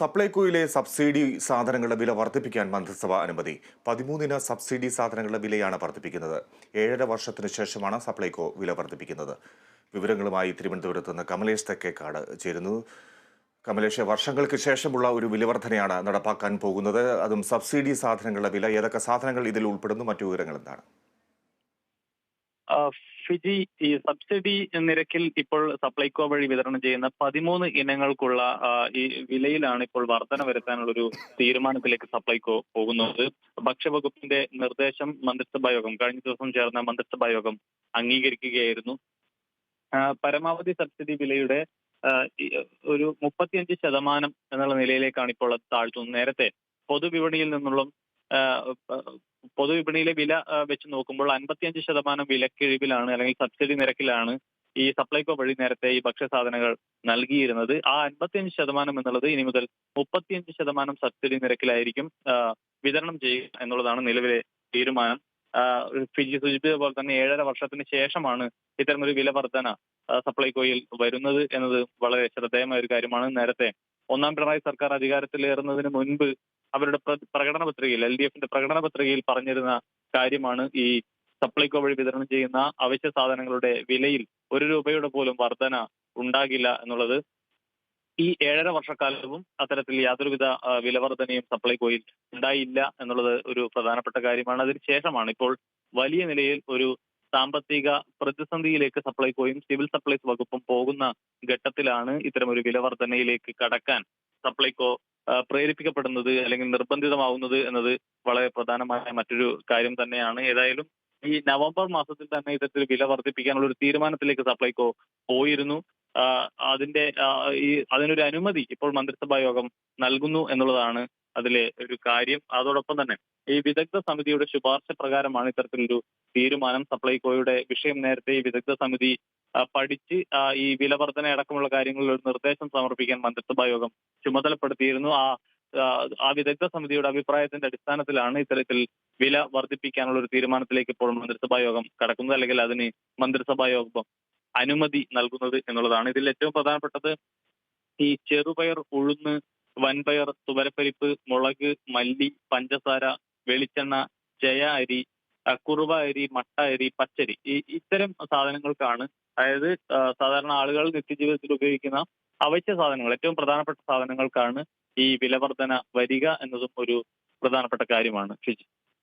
സപ്ലൈകോയിലെ subsidy സാധനങ്ങളുടെ വില വർദ്ധിപ്പിക്കാൻ മന്ത്രിസഭ അനുമതി. പതിമൂന്നിന് സബ്സിഡി സാധനങ്ങളുടെ വിലയാണ് വർദ്ധിപ്പിക്കുന്നത്. ഏഴര വർഷത്തിനു ശേഷമാണ് സപ്ലൈകോ വില വർദ്ധിപ്പിക്കുന്നത്. വിവരങ്ങളുമായി തിരുവനന്തപുരത്ത് നിന്ന് കമലേഷ് തെക്കേക്കാട് ചേരുന്നു. കമലേഷ് വർഷങ്ങൾക്ക് ശേഷമുള്ള ഒരു വിലവർദ്ധനയാണ് നടപ്പാക്കാൻ പോകുന്നത്. അതും സബ്സിഡി സാധനങ്ങളുടെ വില ഏതൊക്കെ സാധനങ്ങൾ ഇതിൽ ഉൾപ്പെടുന്നു മറ്റു വിവരങ്ങൾ എന്താണ്? ഫിജി ഈ സബ്സിഡി നിരക്കിൽ ഇപ്പോൾ സപ്ലൈകോ വഴി വിതരണം ചെയ്യുന്ന പതിമൂന്ന് ഇനങ്ങൾക്കുള്ള ഈ വിലയിലാണ് ഇപ്പോൾ വർധന വരുത്താനുള്ള ഒരു തീരുമാനത്തിലേക്ക് സപ്ലൈകോ പോകുന്നത്. ഭക്ഷ്യവകുപ്പിന്റെ നിർദ്ദേശം മന്ത്രിസഭാ യോഗം കഴിഞ്ഞ ദിവസം ചേർന്ന മന്ത്രിസഭാ യോഗം അംഗീകരിക്കുകയായിരുന്നു. പരമാവധി സബ്സിഡി വിലയുടെ ഒരു മുപ്പത്തിയഞ്ച് ശതമാനം എന്നുള്ള നിലയിലേക്കാണ് ഇപ്പോൾ താഴ്ത്തുന്നത്. നേരത്തെ പൊതുവിപണിയിൽ നിന്നുള്ള പൊതുവിപണിയിലെ വില വെച്ച് നോക്കുമ്പോൾ അൻപത്തിയഞ്ച് ശതമാനം വിലക്കിഴിവിലാണ് അല്ലെങ്കിൽ സബ്സിഡി നിരക്കിലാണ് ഈ സപ്ലൈകോ വഴി നേരത്തെ ഈ ഭക്ഷ്യസാധനങ്ങൾ നൽകിയിരുന്നത്. ആ അൻപത്തിയഞ്ച് ശതമാനം എന്നുള്ളത് ഇനി മുതൽ മുപ്പത്തിയഞ്ച് ശതമാനം സബ്സിഡി നിരക്കിലായിരിക്കും വിതരണം ചെയ്യുക എന്നുള്ളതാണ് നിലവിലെ തീരുമാനം. ഫിജി സൂചിപ്പിച്ച പോലെ തന്നെ ഏഴര വർഷത്തിന് ശേഷമാണ് ഇത്തരമൊരു വില വർധന സപ്ലൈകോയിൽ വരുന്നത് എന്നത് വളരെ ശ്രദ്ധേയമായ ഒരു കാര്യമാണ്. നേരത്തെ ഒന്നാം പിണറായി സർക്കാർ അധികാരത്തിലേറുന്നതിന് മുൻപ് അവരുടെ പ്ര- പ്രകടന പത്രികയിൽ എൽ ഡി എഫിന്റെ പ്രകടന പത്രികയിൽ പറഞ്ഞിരുന്ന കാര്യമാണ് ഈ സപ്ലൈകോ വഴി വിതരണം ചെയ്യുന്ന അവശ്യ സാധനങ്ങളുടെ വിലയിൽ ഒരു രൂപയുടെ പോലും വർധന ഉണ്ടാകില്ല എന്നുള്ളത് ഈ ഏഴര വർഷക്കാലവും അത്തരത്തിൽ യാതൊരുവിധ വിലവർധനയും സപ്ലൈകോയിൽ ഉണ്ടായില്ല എന്നുള്ളത് ഒരു പ്രധാനപ്പെട്ട കാര്യമാണ്. അതിനുശേഷമാണ് ഇപ്പോൾ വലിയ നിലയിൽ ഒരു സാമ്പത്തിക പ്രതിസന്ധിയിലേക്ക് സപ്ലൈകോയും സിവിൽ സപ്ലൈസ് വകുപ്പും പോകുന്ന ഘട്ടത്തിലാണ് ഇത്തരം ഒരു വിലവർധനയിലേക്ക് കടക്കാൻ സപ്ലൈകോ പ്രേരിപ്പിക്കപ്പെടുന്നത് അല്ലെങ്കിൽ നിർബന്ധിതമാവുന്നത് എന്നത് വളരെ പ്രധാനമായ മറ്റൊരു കാര്യം തന്നെയാണ്. ഏതായാലും ഈ നവംബർ മാസത്തിൽ തന്നെ ഇത്തരത്തിൽ വില വർദ്ധിപ്പിക്കാനുള്ള ഒരു തീരുമാനത്തിലേക്ക് സപ്ലൈകോ പോയിരുന്നു. അതിന്റെ ഈ അതിനൊരു അനുമതി ഇപ്പോൾ മന്ത്രിസഭാ യോഗം നൽകുന്നു എന്നുള്ളതാണ് അതിലെ ഒരു കാര്യം. അതോടൊപ്പം തന്നെ ഈ വിദഗ്ധ സമിതിയുടെ ശുപാർശ പ്രകാരമാണ് ഇത്തരത്തിലൊരു തീരുമാനം സപ്ലൈകോയുടെ വിഷയം നേരത്തെ ഈ വിദഗ്ധ സമിതി പഠിച്ച് ഈ വിലവർധന അടക്കമുള്ള കാര്യങ്ങളിൽ ഒരു നിർദ്ദേശം സമർപ്പിക്കാൻ മന്ത്രിസഭാ യോഗം ചുമതലപ്പെടുത്തിയിരുന്നു. ആ, ആ വിദഗ്ധ സമിതിയുടെ അഭിപ്രായത്തിന്റെ അടിസ്ഥാനത്തിലാണ് ഇത്തരത്തിൽ വില വർദ്ധിപ്പിക്കാനുള്ള ഒരു തീരുമാനത്തിലേക്ക് ഇപ്പോൾ മന്ത്രിസഭാ യോഗം കടക്കുന്നത് അല്ലെങ്കിൽ അതിന് മന്ത്രിസഭാ യോഗം അനുമതി നൽകുന്നത് എന്നുള്ളതാണ്. ഇതിൽ ഏറ്റവും പ്രധാനപ്പെട്ടത് ഈ ചെറുപയർ ഉഴുന്ന് വൻപയർ തുവരപ്പരിപ്പ് മുളക് മല്ലി പഞ്ചസാര വെളിച്ചെണ്ണ ജയ അരി കുറുവ അരി മട്ട അരി പച്ചരി ഈ ഇത്തരം സാധനങ്ങൾക്കാണ് അതായത് സാധാരണ ആളുകൾ നിത്യജീവിതത്തിൽ ഉപയോഗിക്കുന്ന അവശ്യ സാധനങ്ങൾ ഏറ്റവും പ്രധാനപ്പെട്ട സാധനങ്ങൾക്കാണ് ഈ വിലവർധന വരിക എന്നതും ഒരു പ്രധാനപ്പെട്ട കാര്യമാണ്. ഫിജി